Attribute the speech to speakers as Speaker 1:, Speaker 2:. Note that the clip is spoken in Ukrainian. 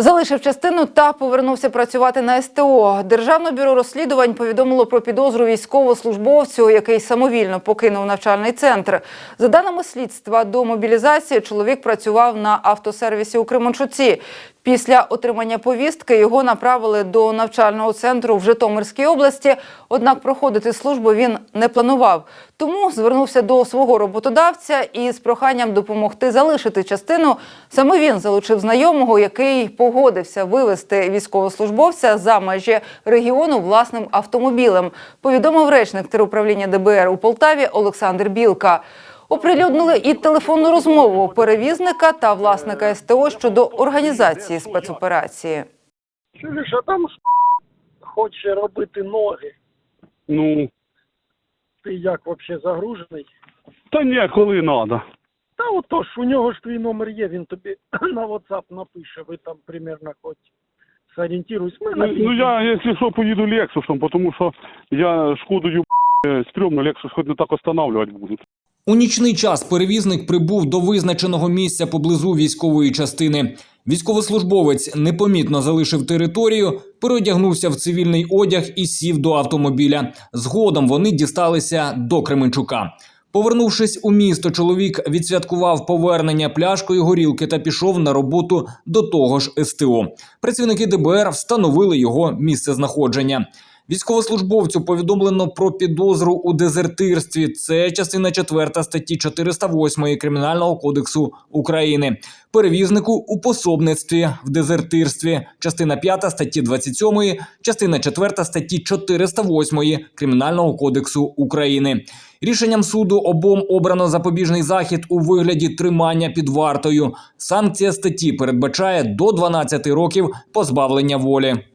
Speaker 1: Залишив частину та повернувся працювати на СТО. Державне бюро розслідувань повідомило про підозру військовослужбовцю, який самовільно покинув навчальний центр. За даними слідства, до мобілізації чоловік працював на автосервісі у Кременчуці. Після отримання повістки його направили до навчального центру в Житомирській області. Однак проходити службу він не планував. Тому звернувся до свого роботодавця із проханням допомогти залишити частину. Саме він залучив знайомого, який погодився вивезти військовослужбовця за межі регіону власним автомобілем. Повідомив речник теруправління ДБР у Полтаві Олександр Білка. Оприлюднили і телефонну розмову перевізника та власника СТО щодо організації спецоперації.
Speaker 2: Чуєш, а там хоче робити ноги.
Speaker 3: Ну,
Speaker 2: Ти як взагалі загружений?
Speaker 3: та ні, коли треба.
Speaker 2: Та отож, у нього ж твій номер є, він тобі на WhatsApp напише, ви там примерно хоч зорієнтуйтесь.
Speaker 3: Ну, ну я, якщо що, поїду Лексусом, тому що я шкодую стрьомно, Лексус хоч не так останавливати будуть.
Speaker 4: У нічний час перевізник прибув до визначеного місця поблизу військової частини. Військовослужбовець непомітно залишив територію, переодягнувся в цивільний одяг і сів до автомобіля. Згодом вони дісталися до Кременчука. Повернувшись у місто, чоловік відсвяткував повернення пляшкою горілки та пішов на роботу до того ж СТО. Працівники ДБР встановили його місце знаходження. Військовослужбовцю повідомлено про підозру у дезертирстві. Це частина 4 статті 408 Кримінального кодексу України. Перевізнику у пособництві в дезертирстві. Частина 5 статті 27, частина 4 статті 408 Кримінального кодексу України. Рішенням суду обом обрано запобіжний захід у вигляді тримання під вартою. Санкція статті передбачає до 12 років позбавлення волі.